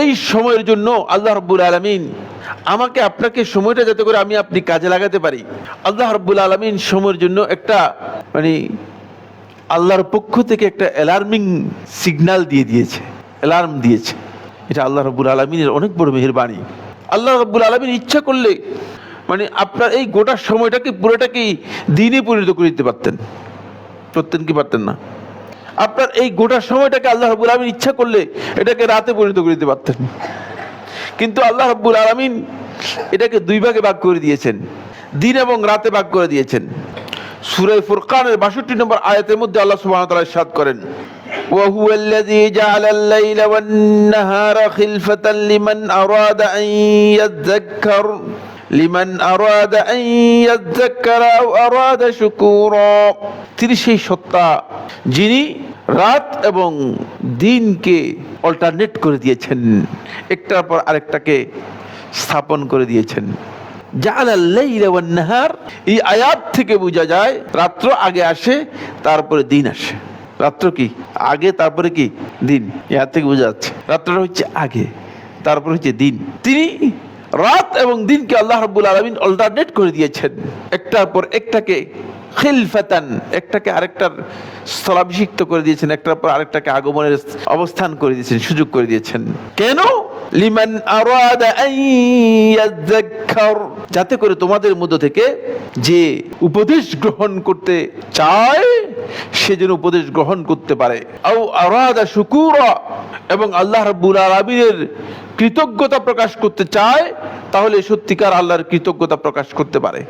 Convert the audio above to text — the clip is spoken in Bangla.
এই সময়ের জন্য আল্লাহ রব্বুল আলমিন আমাকে আপনাকে সময়টা যাতে করে আমি আপনি কাজে লাগাতে পারি। আল্লাহ রব্বুল আলমিন সময়ের জন্য একটা মানে আল্লাহর পক্ষ থেকে একটা অ্যালার্মিং সিগন্যাল দিয়ে দিয়েছে অ্যালার্ম দিয়েছে। এটা আল্লাহ রব্বুল আলমিনের অনেক বড় মেহেরবানি। আল্লাহ রব্বুল আলমিন ইচ্ছা করলে মানে আপনার এই গোটা সময়টাকে পুরোটাকেই দিনে পরিণত করে দিতে পারতেন। করতেন কি পারতেন না। আপনার এই গোটা সময়টাকে আল্লাহ রব্বুল আলমিন ইচ্ছা করলে এটাকে রাতে পরিণত করে দিতে পারতেন কিন্তু আল্লাহ রব্বুল আলমিন এটাকে দুই ভাগে ভাগ করে দিয়েছেন দিন এবং রাতে ভাগ করে দিয়েছেন সুরে ফুরকানের বাষট্টি নম্বর আয়াতের মধ্যে আল্লাহ সুবহানাহু ওয়া তাআলা ইরশাদ করেন وهو الذي جعل الليل والنهار خلفة لمن أراد أن يذكر لمن أراد أن يذكر أو أراد شكورا তিনি সেই সত্তা যিনি রাত এবং দিনকে অল্টারনেট করে দিয়েছেন। একটার পর আরেকটাকে স্থাপন করে দিয়েছেন। নাহার এই আয়াত থেকে বোঝা যায়, রাত্র আগে আসে, তারপরে দিন আসে। রাত্র কি? আগে, তারপরে কি? দিন। ইহার থেকে বোঝা যাচ্ছে। রাত্রটা হচ্ছে আগে, তারপরে হচ্ছে দিন। তিনি রাত এবং দিনকে আল্লাহ রাব্বুল আলামিন অল্টারনেট করে দিয়েছেন। একটার পর একটাকে খিলফাতান, একটাকে আরেকটার স্থলাভিষিক্ত করে দিয়েছেন, একটার পর আরেকটাকে আগমনের অবস্থান করে দিয়েছেন, সুযোগ করে দিয়েছেন। কেন? লিমান আরাদা যাতে করে তোমাদের মধ্য থেকে যে উপদেশ গ্রহণ করতে চায়, সে যেন উপদেশ গ্রহণ করতে পারে। আও আরাদা শুকুরা, এবং আল্লাহ রাব্বুল আলামিনের কৃতজ্ঞতা প্রকাশ করতে চায়, তাহলে সত্যিকার আল্লাহর কৃতজ্ঞতা প্রকাশ করতে পারে।